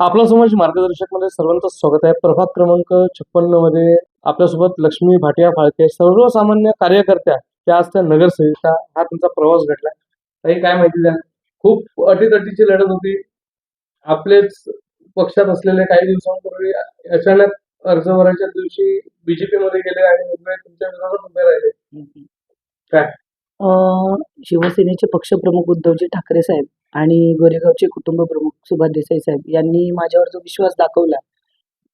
आपला समाज मार्गदर्शकमध्ये सर्वांचं स्वागत आहे. प्रभाग क्रमांक छप्पन्नमध्ये आपल्यासोबत लक्ष्मी भाटिया फाळके सर्वसामान्य कार्यकर्त्या त्या आज त्या नगरसेविका हा त्यांचा प्रवास घडला. काही काय माहिती द्या? खूप अटीतटीची लढत होती. आपलेच पक्षात असलेले काही दिवसांपूर्वी अचानक अर्ज भरायच्या दिवशी बीजेपी मध्ये गेले आणि तुमच्या विरोधात उभे राहिले. काय? शिवसेनेचे पक्षप्रमुख उद्धवजी ठाकरे साहेब आणि गोरेगावचे कुटुंब प्रमुख सुभाष देसाई साहेब यांनी माझ्यावर जो विश्वास दाखवला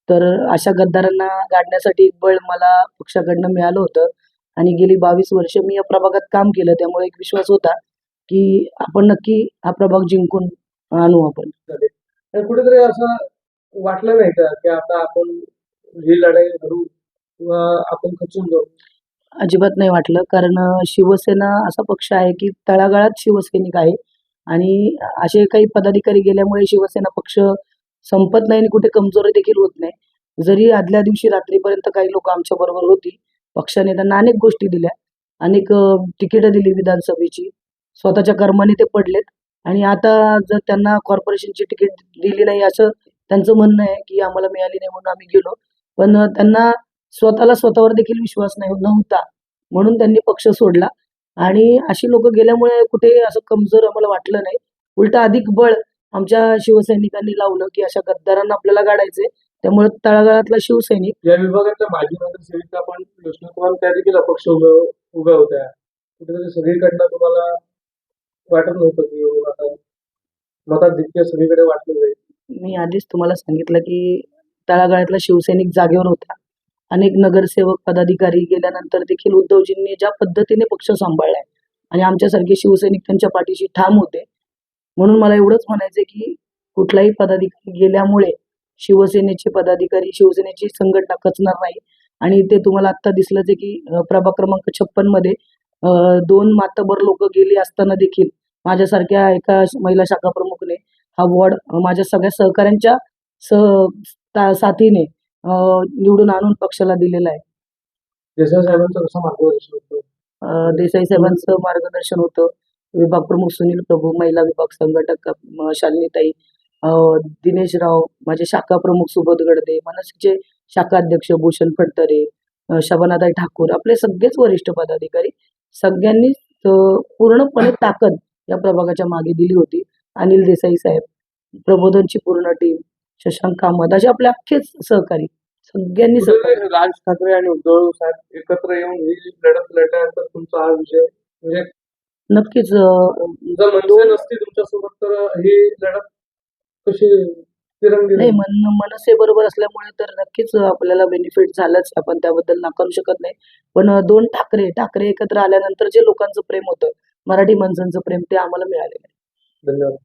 तर अशा गद्दारांना गाडण्यासाठी एक बळ मला पक्षाकडनं मिळालं होतं. आणि गेली बावीस वर्ष मी या प्रभागात काम केलं त्यामुळे एक विश्वास होता की आपण नक्की हा प्रभाग जिंकून आणू आपण. आणि कुठेतरी असं वाटलं नाही का की आता आपण ही लढाई हरू किंवा आपण खचून जाऊ? अजिबात नाही वाटलं कारण शिवसेना असा पक्ष आहे की तळागाळात शिवसैनिक आहे. आणि असे काही पदाधिकारी गेल्यामुळे शिवसेना पक्ष संपत नाही आणि कुठे कमजोरी देखील होत नाही. जरी आदल्या दिवशी रात्रीपर्यंत काही लोक आमच्या बरोबर होती पक्षाने त्यांना अनेक गोष्टी दिल्या अनेक तिकीटं दिली विधानसभेची स्वतःच्या कर्माने ते पडलेत आणि आता जर त्यांना कॉर्पोरेशनची तिकीट दिली नाही असं त्यांचं म्हणणं आहे की आम्हाला मिळाली नाही म्हणून आम्ही गेलो. पण त्यांना स्वतःला स्वतःवर देखील विश्वास नाही नव्हता. म्हणून त्यांनी पक्ष सोडला. आणि अशी लोक गेल्यामुळे कुठे असं कमजोर आम्हाला वाटलं नाही. उलट अधिक बळ आमच्या शिवसैनिकांनी लावलं की अशा गद्दारांना आपल्याला गाडायचे त्यामुळे तळागाळातला शिवसैनिक या विभागातल्या माजी नगरसेविका पण विष्णुकुमार त्या देखील अपक्ष उभ्या उभ्या होत्या. कुठेतरी सगळीकडनं तुम्हाला वाटत नव्हतं की हो, आता मताधिक्य सगळीकडे वाटलं जाईल. मी आधीच तुम्हाला सांगितलं की तळागाळातला शिवसैनिक जागेवर होता. अनेक नगरसेवक पदाधिकारी गेल्यानंतर देखील उद्धवजींनी ज्या पद्धतीने पक्ष सांभाळलाय आणि आमच्यासारखे शिवसैनिक त्यांच्या पाठीशी ठाम होते म्हणून मला एवढंच म्हणायचं की कुठलाही पदाधिकारी गेल्यामुळे शिवसेनेचे पदाधिकारी शिवसेनेची संघटना खचणार नाही. आणि ते तुम्हाला आत्ता दिसलंच आहे की प्रभा प्रभाग क्रमांक छप्पनमध्ये दोन मातबर लोक गेली असताना देखील माझ्यासारख्या एका महिला शाखा प्रमुखने हा वॉर्ड माझ्या सगळ्या सहकाऱ्यांच्या सह साथीने निवडून आणून पक्षाला दिलेला आहे. देसाई साहेबांचं कसं मार्गदर्शन होतं? देसाई साहेबांचं मार्गदर्शन होतं. विभाग प्रमुख सुनील प्रभू महिला विभाग संघटक शालिनीताई दिनेश राव माझे शाखा प्रमुख सुबोध गडदे मनसेचे शाखा अध्यक्ष भूषण फडतरे शबानाताई ठाकूर आपले सगळेच वरिष्ठ पदाधिकारी सगळ्यांनी पूर्णपणे ताकद या प्रभागाच्या मागे दिली होती. अनिल देसाई साहेब प्रबोधनची पूर्ण टीम शशांक कामत असे आपले अख्खेच सहकारी. सगळ्यांनी राज ठाकरे आणि उद्धव साहेब एकत्र येऊन ही लढत लढल्यानंतर तुमचा हा विषय म्हणजे नक्कीच जर मनसे नसती तुमच्यासोबत तर ही लढत कशी नाही मन मनसे बरोबर असल्यामुळे तर नक्कीच आपल्याला बेनिफिट झालंच. आपण त्याबद्दल नाकारू शकत नाही. पण दोन ठाकरे ठाकरे एकत्र आल्यानंतर जे लोकांचं प्रेम होतं मराठी माणसांचं प्रेम ते आम्हाला मिळालेलं आहे. धन्यवाद.